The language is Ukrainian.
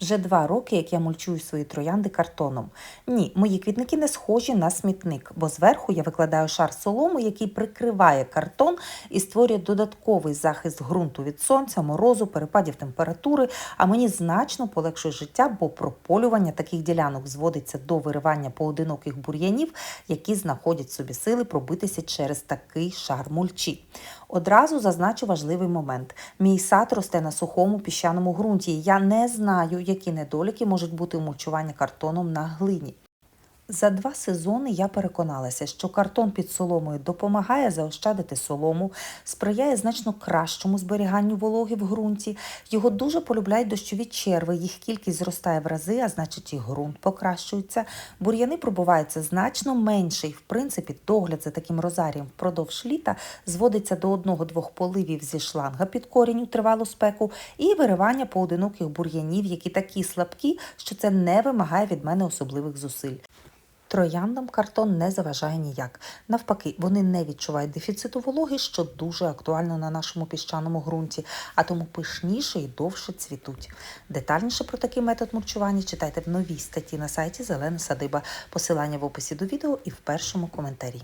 Вже два роки, як я мульчую свої троянди картоном. Ні, мої квітники не схожі на смітник, бо зверху я викладаю шар соломи, який прикриває картон і створює додатковий захист ґрунту від сонця, морозу, перепадів температури. А мені значно полегшує життя, бо прополювання таких ділянок зводиться до виривання поодиноких бур'янів, які знаходять собі сили пробитися через такий шар мульчі. Одразу зазначу важливий момент: мій сад росте на сухому піщаному ґрунті. Я не знаю, які недоліки можуть бути у мульчуванні картоном на глині. За два сезони я переконалася, що картон під соломою допомагає заощадити солому, сприяє значно кращому зберіганню вологи в ґрунті. Його дуже полюбляють дощові черви, їх кількість зростає в рази, а значить і ґрунт покращується. Бур'яни пробуваються значно менше, і в принципі догляд за таким розарієм впродовж літа зводиться до одного-двох поливів зі шланга під корінь у тривалу спеку і виривання поодиноких бур'янів, які такі слабкі, що це не вимагає від мене особливих зусиль. Трояндам картон не заважає ніяк. Навпаки, вони не відчувають дефіциту вологи, що дуже актуально на нашому піщаному ґрунті, а тому пишніше і довше цвітуть. Детальніше про такий метод мульчування читайте в новій статті на сайті Зелена Садиба. Посилання в описі до відео і в першому коментарі.